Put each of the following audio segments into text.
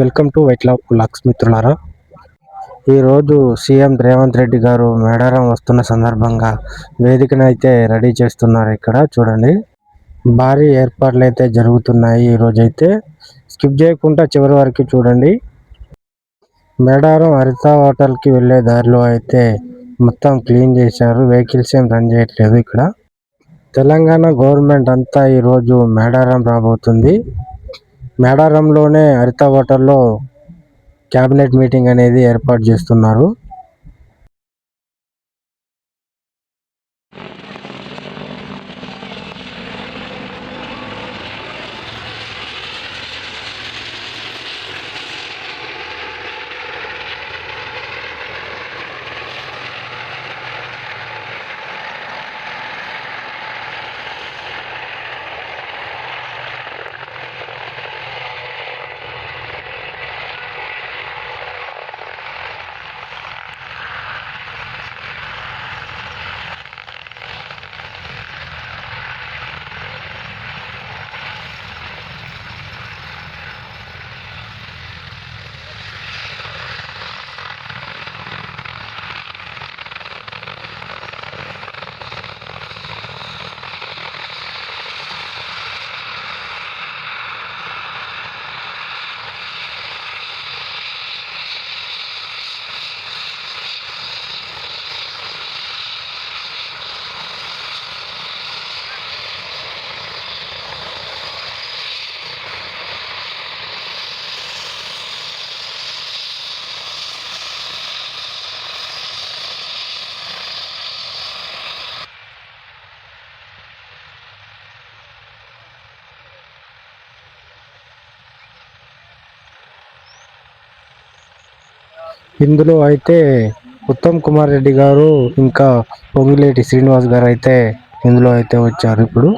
Welcome to white love Lux మిత్రులారా. ఈరోజు CM Revanth Reddy గారు మేడారం వస్తున్న సందర్భంగా వేదికను అయితే రెడీ చేస్తున్నారు ఇక్కడ. చూడండి. భారీ ఏర్పాట్లు అయితే జరుగుతున్నాయి ఈరోజు అయితే స్కిప్ చేయకుండా చివరి వరకు చూడండి. మేడారం హరిత హోటల్కి వెళ్ళే దారిలో అయితే మొత్తం క్లీన్ చేశారు. వెహికల్స్ ఏం రన్ చేయట్లేదు ఇక్కడ. తెలంగాణ గవర్నమెంట్ అంతా ఈరోజు మేడారం రాబోతుంది. మేడారంలోనే హరిత హోటల్లో క్యాబినెట్ మీటింగ్ అనేది ఏర్పాటు చేస్తున్నారు. ఇందులో అయితే ఉత్తమ్ కుమార్ రెడ్డి గారు ఇంకా పొంగిలేటి శ్రీనివాస్ గారు అయితే ఇందులో అయితే వచ్చారు ఇప్పుడు.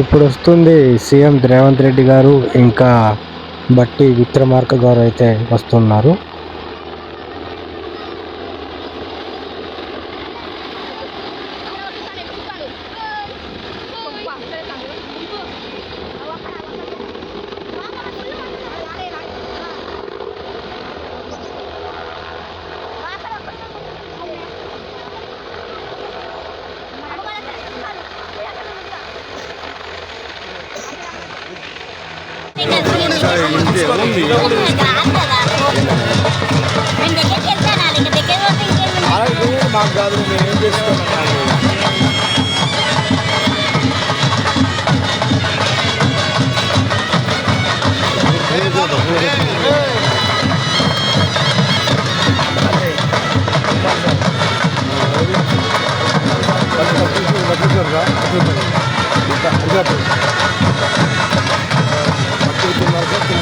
ఇప్పుడు వస్తుంది సీఎం రేవంత్ రెడ్డి గారు ఇంకా బట్టి విక్రమార్క గారు అయితే వస్తున్నారు. మాకు కాదు మేము ఏం చేసుకున్నాం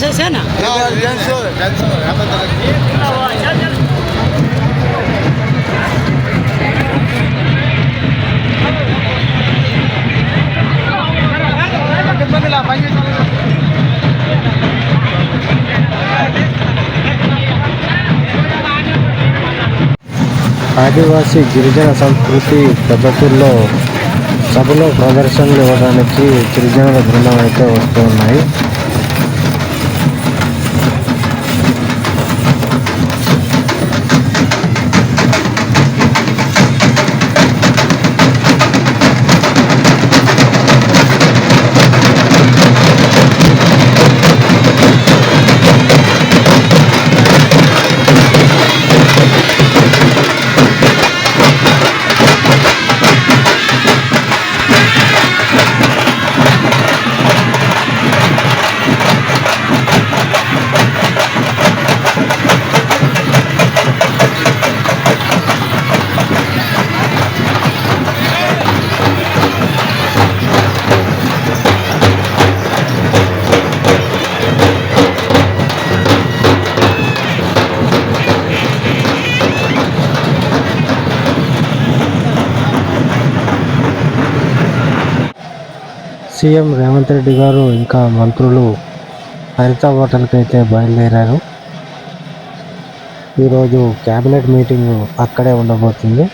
છે ఆదివాసీ గిరిజన సంస్కృతి పద్ధతుల్లో సభలో ప్రదర్శనలు ఇవ్వడానికి గిరిజనుల బృందం అయితే వస్తూ ఉన్నాయి. సీఎం రేవంత్ రెడ్డి గారు ఇంకా మంత్రులు హరిత హోటల్కి అయితే బయలుదేరారు. ఈరోజు క్యాబినెట్ మీటింగ్ అక్కడే ఉండబోతుంది.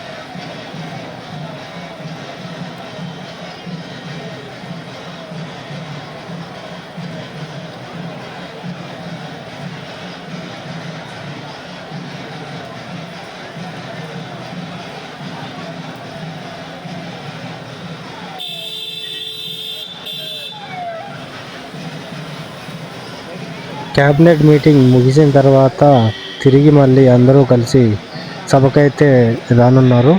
క్యాబినెట్ మీటింగ్ ముగిసిన తర్వాత తిరిగి మళ్ళీ అందరూ కలిసి సభకైతే రానున్నారు.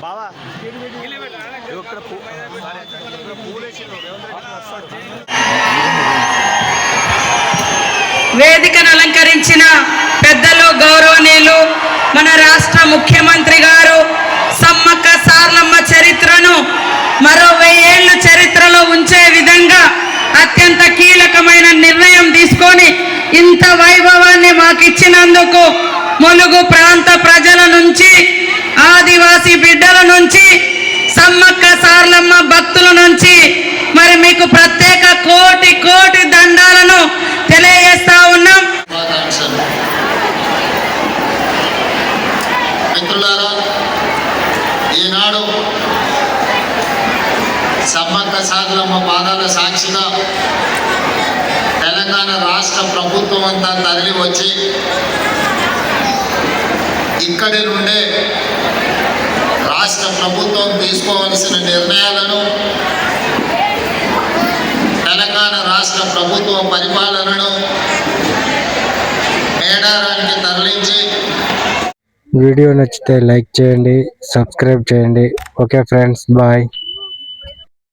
బావా ఇక్కడ వేదికను అలంకరించిన పెద్దలు గౌరవనీయులు మన రాష్ట్ర ముఖ్యమంత్రి గారు సమ్మక్క సార్లమ్మ చరిత్రను మరో వెయ్యేళ్ళ చరిత్రలో ఉంచే విధంగా అత్యంత కీలకమైన నిర్ణయం తీసుకొని ఇంత వైభవాన్ని మాకు ఇచ్చినందుకు ములుగు ప్రాంత ప్రజల నుంచి ఆదివాసీ బిడ్డల నుంచి సమ్మక్క సార్లమ్మ భక్తుల నుంచి మరి మీకు ప్రత్యేక కోటి కోటి దండాలను తెలియజేస్తా ఉన్నాం. మిత్రులారా ఈనాడు సమ్మక్క సాగరమ్మ పాదాల సాక్షిగా తెలంగాణ రాష్ట్ర ప్రభుత్వం అంతా తరలి వచ్చి ఇక్కడి నుండే రాష్ట్ర ప్రభుత్వం తీసుకోవాల్సిన నిర్ణయాలను తెలంగాణ రాష్ట్ర ప్రభుత్వ పరిపాలనను మేడారానికి తరలించి వీడియో నచ్చితే లైక్ చేయండి సబ్స్క్రైబ్ చేయండి. Okay friends bye.